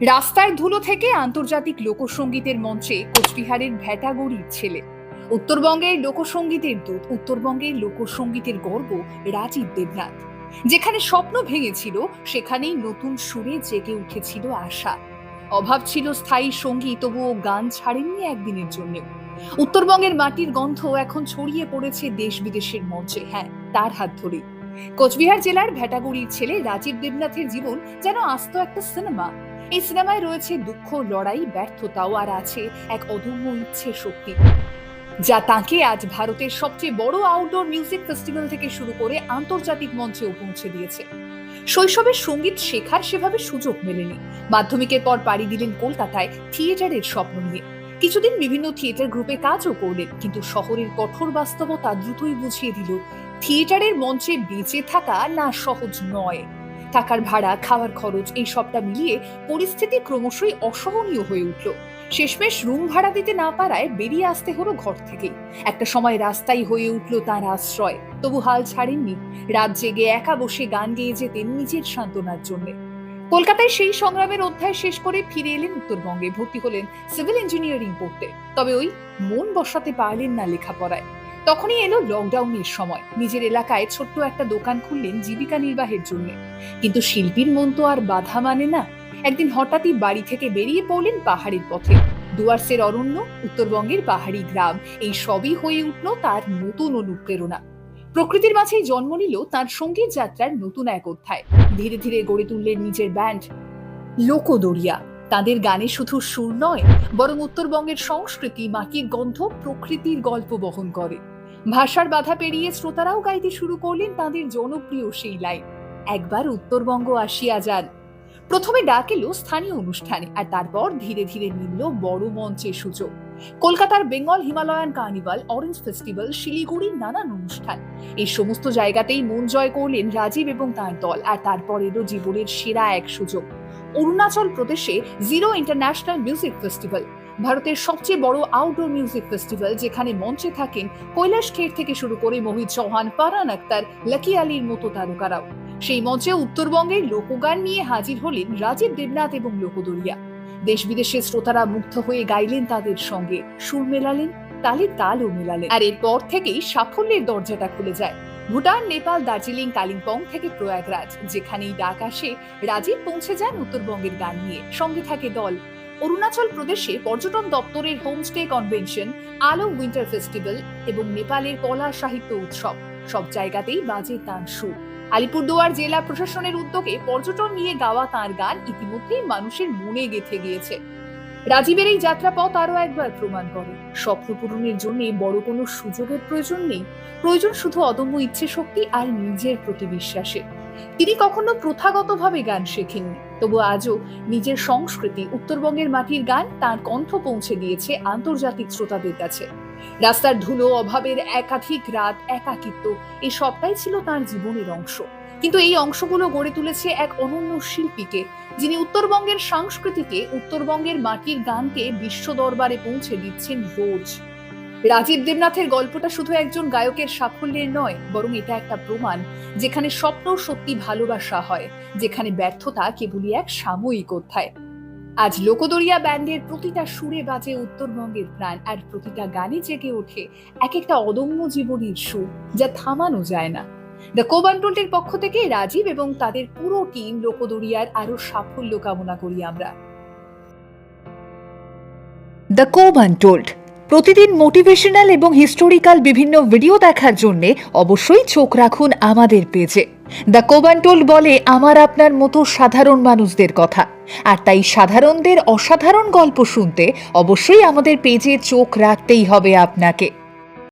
রাস্তার ধুলো থেকে আন্তর্জাতিক লোকসঙ্গীতের মঞ্চে কোচবিহারের ভ্যাটাগড়ির ছেলে। উত্তরবঙ্গের লোকসঙ্গীতের দূত, উত্তরবঙ্গের লোকসঙ্গীতের গর্ব রাজীব দেবনাথ। যেখানে স্বপ্ন ভেঙেছিল, সেখানেই নতুন সুরে জেগে উঠেছিল আশা। অভাব ছিল স্থায়ী সঙ্গী, তবুও গান ছাড়েননি একদিনের জন্য উত্তরবঙ্গের মাটির গন্ধ এখন ছড়িয়ে পড়েছে দেশ বিদেশের মঞ্চে হ্যাঁ তার হাত ধরেই। কোচবিহার জেলার ভ্যাটাগুড়ির ছেলে রাজীব দেবনাথের জীবন যেন আস্ত একটা সিনেমা। এই সিনেমায় রয়েছে দুঃখ, লড়াই, ব্যর্থতাও, আর আছে এক অদম্য ইচ্ছে শক্তি। যা তাকে আজ ভারতের সবচেয়ে বড় আউটডোর মিউজিক ফেস্টিভ্যাল থেকে শুরু করে আন্তর্জাতিক মঞ্চেও পৌঁছে দিয়েছে। শৈশবের সংগীত শেখার সেভাবে সুযোগ মেলেনি। মাধ্যমিকের পর পাড়ি দিলেন কলকাতায় থিয়েটারের স্বপ্ন নিয়ে। কিছুদিন বিভিন্ন থিয়েটার গ্রুপে কাজও করলেন, কিন্তু শহরের কঠোর বাস্তবতা দ্রুতই বুঝিয়ে দিল, থিয়েটারের মঞ্চে বেঁচে থাকা না সহজ নয়। থাকার ভাড়া, খাওয়ার খরচ এই সবটা মিলিয়ে পরিস্থিতি ক্রমশই অসহনীয় হয়ে উঠল। শেষমেশ রুম ভাড়া দিতে না পারায় বেরিয়ে আসতে হলো ঘর থেকেই। একটা সময় রাস্তাই হয়ে উঠল তার আশ্রয়, তবু হাল ছাড়েননি। রাত জেগে একা বসে গান গেয়ে যেতেন নিজের সান্ত্বনার জন্য। কলকাতায় সেই সংগ্রামের অধ্যায় শেষ করে ফিরে এলেন উত্তরবঙ্গে, ভর্তি হলেন সিভিল ইঞ্জিনিয়ারিং পড়তে। তবে ওই মন বসাতে পারলেন না লেখাপড়ায়। তখনই এলো লকডাউনের সময়। নিজের এলাকায় ছোট্ট একটা দোকান খুললেন জীবিকা নির্বাহের জন্য। কিন্তু শিল্পীর মন তো আর বাধা মানে না। একদিন হঠাৎই বাড়ি থেকে বেরিয়ে পড়লেন পাহাড়ের পথে। ডুয়ার্সের অরণ্য, উত্তরবঙ্গের পাহাড়ি গ্রাম, এই সবই হয়ে উঠল তার নতুন অনুপ্রেরণা। প্রকৃতির মাঝেই জন্ম নিল তার সংগীত যাত্রার নতুন এক অধ্যায়। ধীরে ধীরে গড়ে তুললেন নিজের ব্যান্ড লোকদরিয়া। তাদের গানে শুধু সুর নয়, বরং উত্তরবঙ্গের সংস্কৃতি, মাটির গন্ধ প্রকৃতির গল্প বহন করে। ভাষার বাধা পেরিয়ে শ্রোতারাও গাইতে শুরু করলেন তাদের জনপ্রিয় সেই লাইন। একবার উত্তরবঙ্গ আসিয়া যান। প্রথমে ডাক এলো স্থানীয় অনুষ্ঠানে আর তারপর ধীরে ধীরে মিলল বড় মঞ্চের সুযোগ। কলকাতার Bengal Himalayan Carnival, orange festival, শিলিগুড়ির নানান অনুষ্ঠান। এই সমস্ত জায়গাতেই মন জয় করলেন রাজীব এবং তার দল আর তারপর এলো জীবনের সেরা এক সুযোগ। অরুণাচল প্রদেশে জিরো ইন্টারন্যাশনাল মিউজিক ফেস্টিভ্যাল ভারতের সবচেয়ে বড় আউটডোর মিউজিক ফেস্টিভ্যাল যেখানে মঞ্চে থাকেন কৈলাস খের থেকে শুরু করে মোহিত চৌহান ফারহান আক্তার, লাকি আলীর মতো তারকারাও। সেই মঞ্চে উত্তরবঙ্গের লোকগান নিয়ে হাজির হলেন রাজীব দেবনাথ এবং লোকদরিয়া। দেশ বিদেশের শ্রোতারা মুগ্ধ হয়ে গাইলেন তাদের সঙ্গে। সুর মেলালেন, তালে তালও মেলালেন। আর এরপর থেকেই সাফল্যের দরজাটা খুলে যায়। ভুটান, নেপাল, দার্জিলিং, কালিম্পং থেকে প্রয়াগরাজ, যেখানেই ডাক আসে, রাজীব পৌঁছে যান উত্তরবঙ্গের গান নিয়ে। সঙ্গে থাকে দল। অরুণাচল প্রদেশে পর্যটন দপ্তরের হোমস্টে কনভেনশন, আলো উইন্টার ফেস্টিভ্যাল এবং নেপালের কলা সাহিত্য উৎসব। সব জায়গাতেই বাজে তাঁর সুর। আলিপুরদুয়ার জেলা প্রশাসনের উদ্যোগে পর্যটন নিয়ে গাওয়া তাঁর গান ইতিমধ্যেই মানুষের মনে গেথে গিয়েছে। রাজীবের এই যাত্রাপথ আরও একবার প্রমাণ করে। স্বপ্ন পূরণের জন্য বড় কোনো সুযোগের প্রয়োজন নেই। প্রয়োজন শুধু অদম্য ইচ্ছে শক্তি আর নিজের প্রতি বিশ্বাসে তিনি কখনো প্রথাগতভাবে গান শেখেননি। তবু আজও নিজের সংস্কৃতি উত্তরবঙ্গের মাটির গান তার কণ্ঠ পৌঁছে দিয়েছে আন্তর্জাতিক শ্রোতাদের কাছে। রাস্তার ধুলো, অভাবের একাধিক রাত, একাকিত্ব এই সবটাই ছিল তার জীবনের অংশ। কিন্তু এই অংশগুলো গড়ে তুলেছে এক অনন্য শিল্পীকে, যিনি উত্তরবঙ্গের সংস্কৃতিকে, উত্তরবঙ্গের মাটির গানকে বিশ্ব দরবারে পৌঁছে দিচ্ছেন রোজ। রাজীব দেবনাথের গল্পটা শুধু একজন গায়কের সাফল্যের নয়, বরং এটা একটা প্রমাণ যেখানে স্বপ্ন সত্যি ভালোবাসা হয়, যেখানে ব্যর্থতা কেবলই এক সাময়িক অধ্যায়। আজ লোকদরিয়া ব্যান্ডের প্রতিটা সুরে বাজে উত্তরবঙ্গের প্রাণ, আর প্রতিটা গানে জেগে ওঠে এক একটা অদম্য জীবনের সুর যা থামানো যায় না। দ্য কোবান্টোল্টের পক্ষ থেকে রাজীব এবং তাদের পুরো টিম লোকদরিয়ার আরও সাফল্য কামনা করি আমরা। দ্য কোব আনটোল্ড প্রতিদিন মোটিভেশনাল এবং হিস্টোরিক্যাল বিভিন্ন ভিডিও দেখার জন্য অবশ্যই চোখ রাখুন আমাদের পেজে দ্য কোবান্টোল্ড বলে, আমার আপনার মতো সাধারণ মানুষদের কথা। আর তাই সাধারণদের অসাধারণ গল্প শুনতে অবশ্যই আমাদের পেজে চোখ রাখতেই হবে আপনাকে।